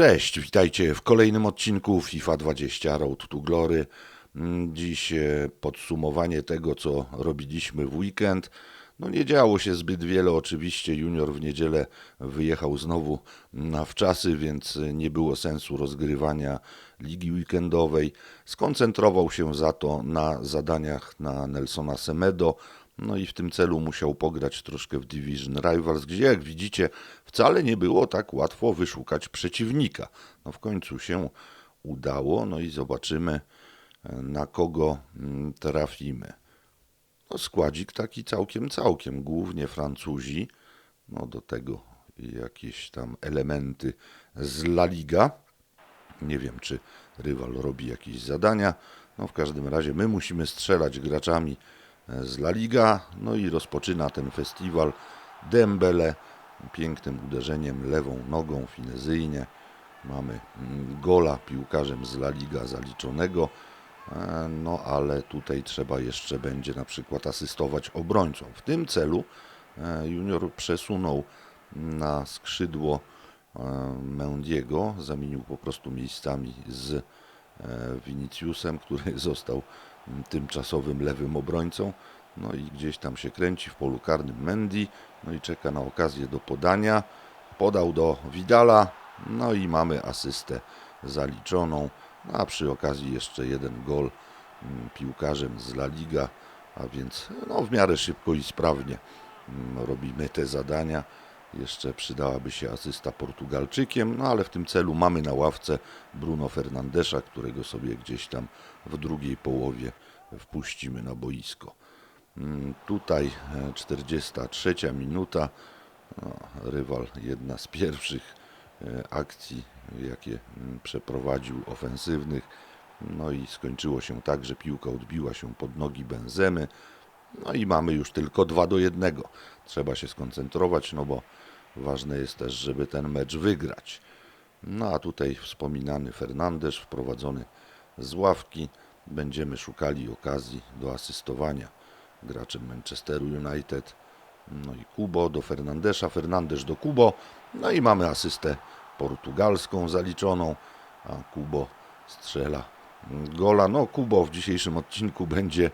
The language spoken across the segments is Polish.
Cześć, witajcie w kolejnym odcinku FIFA 20 Road to Glory. Mm, Dziś e, podsumowanie tego, co robiliśmy w weekend. No nie działo się zbyt wiele, oczywiście Junior w niedzielę wyjechał znowu na wczasy, więc nie było sensu rozgrywania ligi weekendowej. Skoncentrował się za to na zadaniach na Nelsona Semedo, no i w tym celu musiał pograć troszkę w Division Rivals, gdzie jak widzicie wcale nie było tak łatwo wyszukać przeciwnika. No w końcu się udało, no i zobaczymy e, na kogo mm, trafimy. No składzik taki całkiem, całkiem, głównie Francuzi, no do tego jakieś tam elementy z La Liga. Nie wiem, czy rywal robi jakieś zadania. No w każdym razie my musimy strzelać graczami z La Liga. No i rozpoczyna ten festiwal Dembele pięknym uderzeniem lewą nogą finezyjnie. Mamy mm, gola piłkarzem z La Liga zaliczonego. E, No ale tutaj trzeba jeszcze będzie na przykład asystować obrońcom. W tym celu e, Junior przesunął na skrzydło e, Mendiego, zamienił po prostu miejscami z Viniciusem, który został tymczasowym lewym obrońcą. No i gdzieś tam się kręci w polu karnym Mendy, no i czeka na okazję do podania. Podał do Vidala, no i mamy asystę zaliczoną. No a przy okazji jeszcze jeden gol mm, piłkarzem z La Liga, a więc no, w miarę szybko i sprawnie mm, robimy te zadania. Jeszcze przydałaby się asysta Portugalczykiem, no ale w tym celu mamy na ławce Bruno Fernandesza, którego sobie gdzieś tam w drugiej połowie wpuścimy na boisko. Mm, Tutaj e, 43 minuta. No, rywal jedna z pierwszych e, akcji, jakie mm, przeprowadził ofensywnych. No i skończyło się tak, że piłka odbiła się pod nogi Benzemy. No i mamy już tylko 2 do 1. Trzeba się skoncentrować, no bo ważne jest też, żeby ten mecz wygrać. No a tutaj wspominany Fernandesz, wprowadzony z ławki. Będziemy szukali okazji do asystowania graczem Manchesteru United. No i Kubo do Fernandesza, Fernandes do Kubo. No i mamy asystę portugalską zaliczoną, a Kubo strzela gola. No Kubo w dzisiejszym odcinku będzie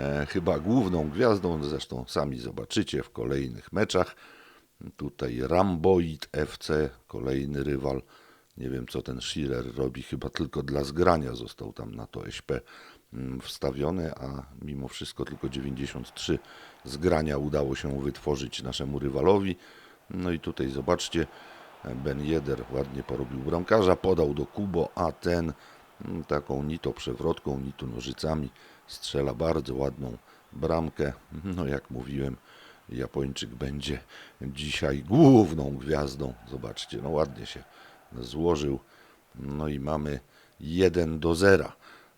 e, chyba główną gwiazdą, zresztą sami zobaczycie w kolejnych meczach. Tutaj Ramboid FC, kolejny rywal. Nie wiem co ten Schiller robi, chyba tylko dla zgrania został tam na to SP mm, wstawiony, a mimo wszystko tylko 93 zgrania udało się wytworzyć naszemu rywalowi. No i tutaj zobaczcie, Ben Yedder ładnie porobił bramkarza, podał do Kubo, a ten mm, taką ni to przewrotką, ni nożycami strzela bardzo ładną bramkę. No jak mówiłem, Japończyk będzie dzisiaj główną gwiazdą. Zobaczcie, no ładnie się złożył. No i mamy 1 do 0.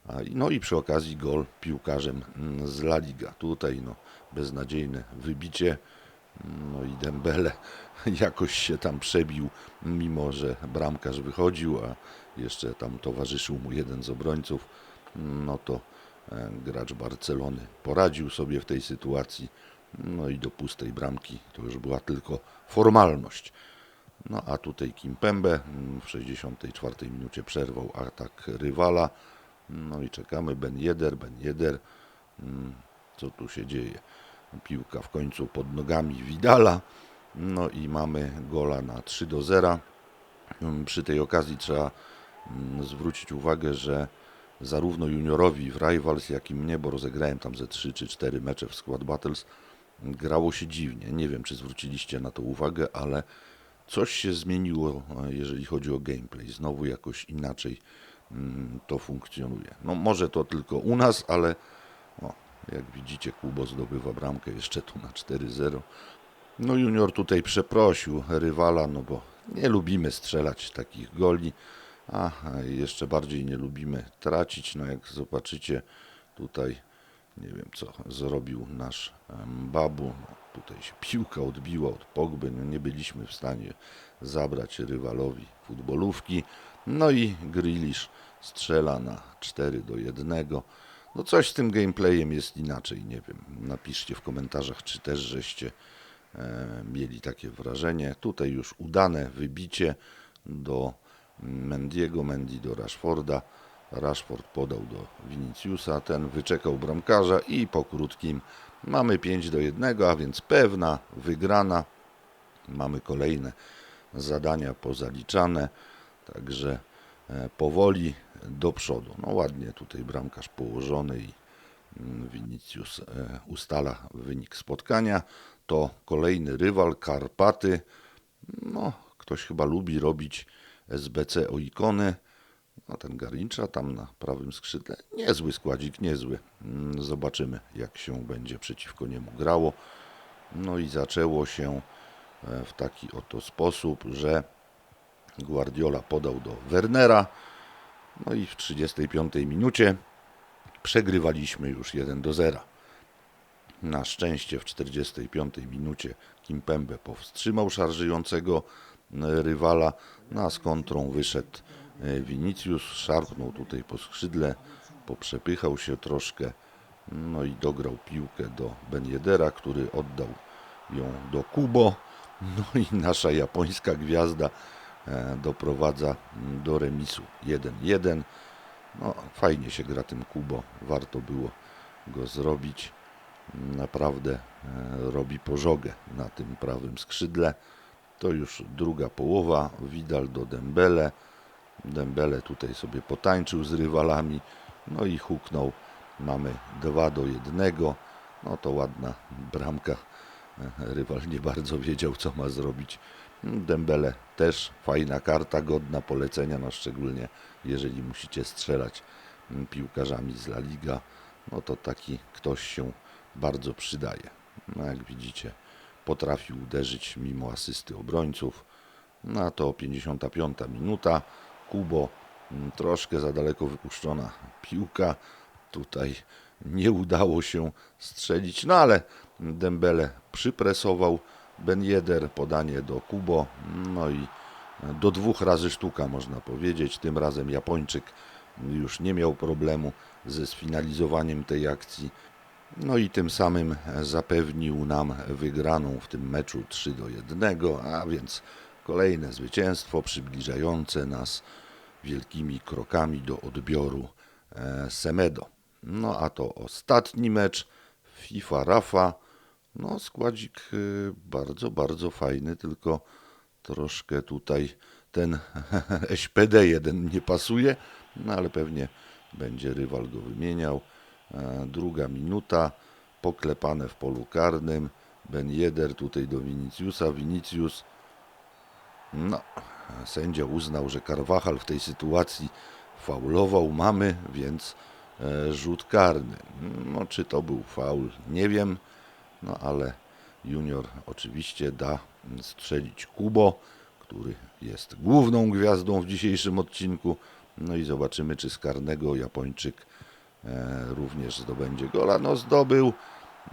A, i- No i przy okazji gol piłkarzem z La Liga. Tutaj no, beznadziejne wybicie. No i Dembele jakoś się tam przebił, mimo że bramkarz wychodził, a jeszcze tam towarzyszył mu jeden z obrońców. No to e, gracz Barcelony poradził sobie w tej sytuacji. No i do pustej bramki to już była tylko formalność. No a tutaj Kimpembe mm, w 64 minucie przerwał atak rywala. No i czekamy Ben Yedder, Ben Yedder. Mm, Co tu się dzieje? Piłka w końcu pod nogami Vidala. No i mamy gola na 3 do 0. Mm, Przy tej okazji trzeba zwrócić uwagę, że zarówno juniorowi w Rivals, jak i mnie, bo rozegrałem tam ze 3 czy 4 mecze w Squad Battles, grało się dziwnie. Nie wiem, czy zwróciliście na to uwagę, ale coś się zmieniło, e, jeżeli chodzi o gameplay. Znowu jakoś inaczej mm, to funkcjonuje. No może to tylko u nas, ale o, jak widzicie, Kubo zdobywa bramkę jeszcze tu na 4-0. No Junior tutaj przeprosił rywala, no bo nie lubimy strzelać takich goli, a jeszcze bardziej nie lubimy tracić. No jak zobaczycie tutaj, nie wiem co zrobił nasz Babu. Tutaj się piłka odbiła od Pogby, no nie byliśmy w stanie zabrać rywalowi futbolówki. No i Grealish strzela na 4 do 1. No coś z tym gameplayem jest inaczej, nie wiem. Napiszcie w komentarzach, czy też żeście e, mieli takie wrażenie. Tutaj już udane wybicie do Mendiego, Mendy do Rashforda. Rashford podał do Viniciusa, ten wyczekał bramkarza i po krótkim mamy 5 do 1, a więc pewna wygrana. Mamy kolejne zadania pozaliczane, także e, powoli do przodu. No ładnie tutaj bramkarz położony i mm, Vinicius e, ustala wynik spotkania. To kolejny rywal Karpaty. No, ktoś chyba lubi robić SBC o ikony. No, ten Garincza tam na prawym skrzydle. Niezły składzik, niezły. Mm, Zobaczymy, jak się będzie przeciwko niemu grało. No i zaczęło się e, w taki oto sposób, że Guardiola podał do Wernera. No i w 35 minucie przegrywaliśmy już 1 do 0. Na szczęście w 45 minucie Kimpembe powstrzymał szarżującego e, rywala. Na z kontrą wyszedł Vinicius, szarpnął tutaj po skrzydle, poprzepychał się troszkę, no i dograł piłkę do Ben Yedera, który oddał ją do Kubo. No i nasza japońska gwiazda e, doprowadza do remisu 1-1. No, fajnie się gra tym Kubo, warto było go zrobić naprawdę e, robi pożogę na tym prawym skrzydle. To już druga połowa. Widal do Dembele. Dembele tutaj sobie potańczył z rywalami. No i huknął. Mamy 2 do 1. No to ładna bramka. Rywal nie bardzo wiedział, co ma zrobić. Dembele też fajna karta, godna polecenia, no szczególnie jeżeli musicie strzelać piłkarzami z La Liga, no to taki ktoś się bardzo przydaje. No jak widzicie, potrafił uderzyć mimo asysty obrońców. No a to 55 minuta. Kubo mm, troszkę za daleko wypuszczona piłka. Tutaj nie udało się strzelić, no ale Dembele przypresował. Ben Yedder podanie do Kubo. No i do dwóch razy sztuka można powiedzieć. Tym razem Japończyk już nie miał problemu ze sfinalizowaniem tej akcji. No i tym samym zapewnił nam wygraną w tym meczu 3 do 1, a więc kolejne zwycięstwo przybliżające nas wielkimi krokami do odbioru e, Semedo. No a to ostatni mecz FIFA Rafa. No składzik y, bardzo, bardzo fajny, tylko troszkę tutaj ten SPD jeden nie pasuje, no ale pewnie będzie rywal go wymieniał. E, Druga minuta, poklepane w polu karnym. Ben Yedder tutaj do Viniciusa. Vinicius, no, sędzia uznał, że Carvajal w tej sytuacji faulował. Mamy więc e, rzut karny. No, czy to był faul, nie wiem, no ale Junior oczywiście da strzelić Kubo, który jest główną gwiazdą w dzisiejszym odcinku. No i zobaczymy, czy z karnego Japończyk e, również zdobędzie gola. No zdobył,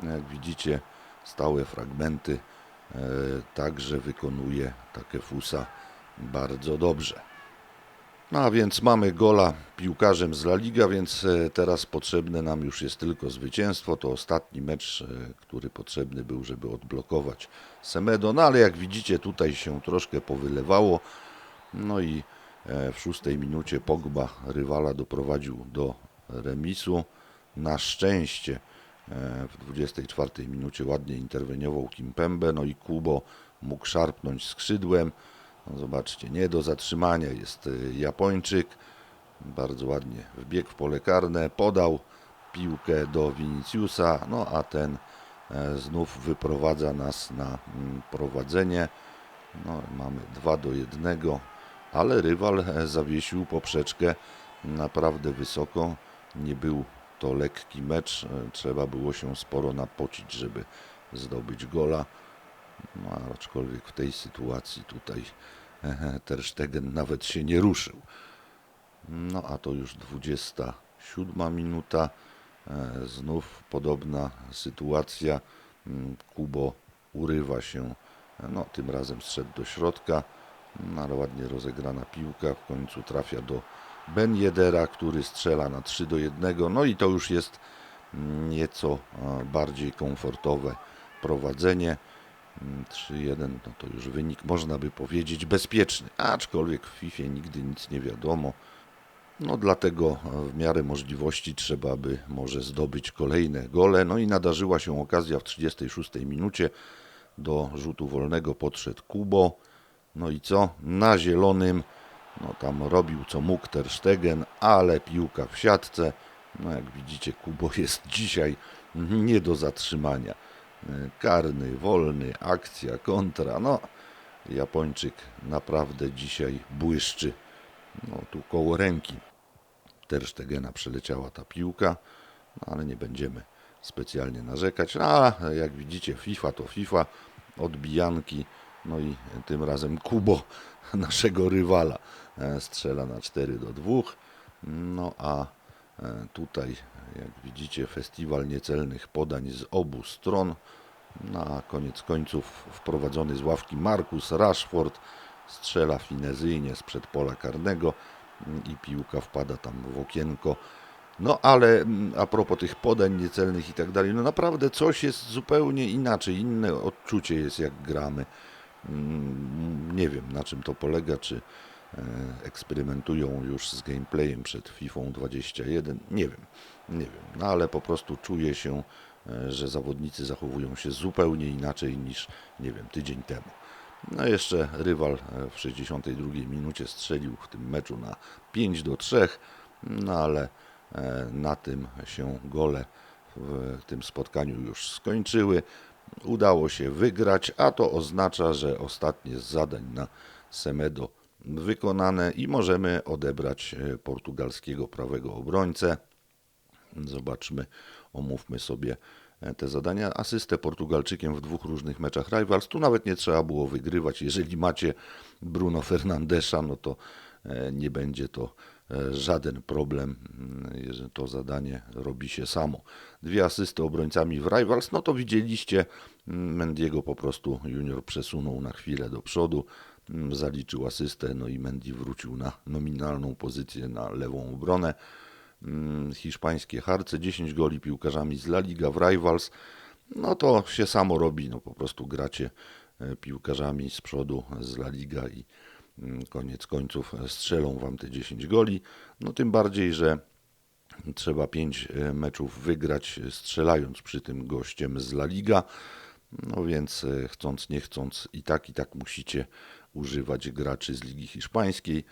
jak widzicie, stałe fragmenty. E, także wykonuje Takefusa bardzo dobrze. No a więc mamy gola piłkarzem z La Liga, więc e, teraz potrzebne nam już jest tylko zwycięstwo. To ostatni mecz, e, który potrzebny był, żeby odblokować Semedo. No ale jak widzicie, tutaj się troszkę powylewało. No i w szóstej minucie Pogba rywala doprowadził do remisu. Na szczęście w 24 minucie ładnie interweniował Kimpembe, no i Kubo mógł szarpnąć skrzydłem. No zobaczcie, nie do zatrzymania jest e, Japończyk. Bardzo ładnie wbiegł w pole karne, podał piłkę do Viniciusa, no a ten e, znów wyprowadza nas na mm, prowadzenie. No, mamy 2 do 1, ale rywal e, zawiesił poprzeczkę naprawdę wysoko. Nie był to lekki mecz, e, trzeba było się sporo napocić, żeby zdobyć gola. No, aczkolwiek w tej sytuacji tutaj Ter Stegen nawet się nie ruszył. No a to już 27 minuta. E, Znów podobna sytuacja. Mm, Kubo urywa się, e, no tym razem strzedł do środka, no, ale ładnie rozegrana piłka. W końcu trafia do Ben Yedera, który strzela na 3 do 1. No i to już jest nieco e, bardziej komfortowe prowadzenie. Mm, 3-1 no to już wynik można by powiedzieć bezpieczny, aczkolwiek w FIFA nigdy nic nie wiadomo. No dlatego w miarę możliwości trzeba by może zdobyć kolejne gole. No i nadarzyła się okazja w 36 minucie. Do rzutu wolnego podszedł Kubo. No i co? Na zielonym, no tam robił co mógł Ter Stegen, ale piłka w siatce. No jak widzicie, Kubo jest dzisiaj nie do zatrzymania. E, Karny, wolny, akcja, kontra. No, Japończyk naprawdę dzisiaj błyszczy. No tu koło ręki Ter Stegena przeleciała ta piłka, no, ale nie będziemy specjalnie narzekać. A jak widzicie, FIFA to FIFA, odbijanki, no i tym razem Kubo, naszego rywala, e, strzela na 4 do 2. No a e, tutaj, jak widzicie, festiwal niecelnych podań z obu stron. Na koniec końców wprowadzony z ławki Markus Rashford strzela finezyjnie sprzed pola karnego i piłka wpada tam w okienko. No ale mm, a propos tych podań niecelnych i tak dalej, no naprawdę coś jest zupełnie inaczej, inne odczucie jest jak gramy. Mm, Nie wiem na czym to polega, czy e, eksperymentują już z gameplayem przed FIFA 21, nie wiem, nie wiem, no ale po prostu czuję się, e, że zawodnicy zachowują się zupełnie inaczej niż, nie wiem, tydzień temu. No jeszcze rywal e, w 62 minucie strzelił w tym meczu na 5 do 3, no ale na tym się gole w tym spotkaniu już skończyły. Udało się wygrać, a to oznacza, że ostatnie z zadań na Semedo wykonane i możemy odebrać e, portugalskiego prawego obrońcę. Zobaczmy, omówmy sobie e, te zadania. Asystę Portugalczykiem w dwóch różnych meczach Rivals. Tu nawet nie trzeba było wygrywać. Jeżeli macie Bruno Fernandesza, no to e, nie będzie to żaden problem, mm, to zadanie robi się samo. Dwie asysty obrońcami w Rivals, no to widzieliście, mm, Mendiego po prostu junior przesunął na chwilę do przodu, mm, zaliczył asystę, no i Mendy wrócił na nominalną pozycję na lewą obronę hiszpańskie harce, 10 goli piłkarzami z La Liga w Rivals, no to się samo robi, no po prostu gracie e, piłkarzami z przodu z La Liga i koniec końców e, strzelą wam te 10 goli, no tym bardziej, że trzeba 5 meczów wygrać e, strzelając przy tym gościem z La Liga, no więc e, chcąc nie chcąc i tak i tak musicie używać graczy z Ligi Hiszpańskiej.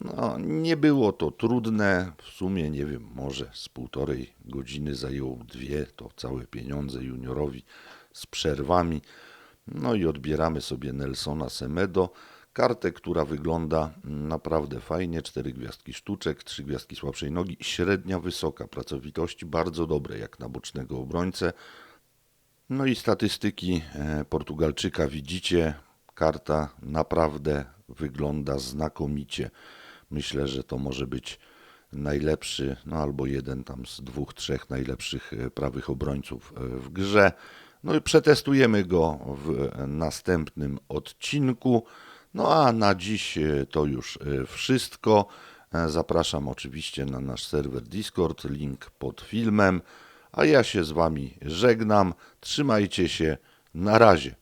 No, nie było to trudne, w sumie nie wiem, może z półtorej godziny zajęło dwie, to całe pieniądze juniorowi z przerwami. No i odbieramy sobie Nelsona Semedo, kartę, która wygląda naprawdę fajnie, cztery gwiazdki sztuczek, trzy gwiazdki słabszej nogi, średnia wysoka pracowitości, bardzo dobre jak na bocznego obrońcę. No i statystyki e, Portugalczyka widzicie. Karta naprawdę wygląda znakomicie. Myślę, że to może być najlepszy, no albo jeden tam z dwóch, trzech najlepszych e, prawych obrońców e, w grze. No i przetestujemy go w następnym odcinku. No a na dziś e, to już e, wszystko. E, Zapraszam oczywiście na nasz serwer Discord, link pod filmem. A ja się z Wami żegnam. Trzymajcie się. Na razie.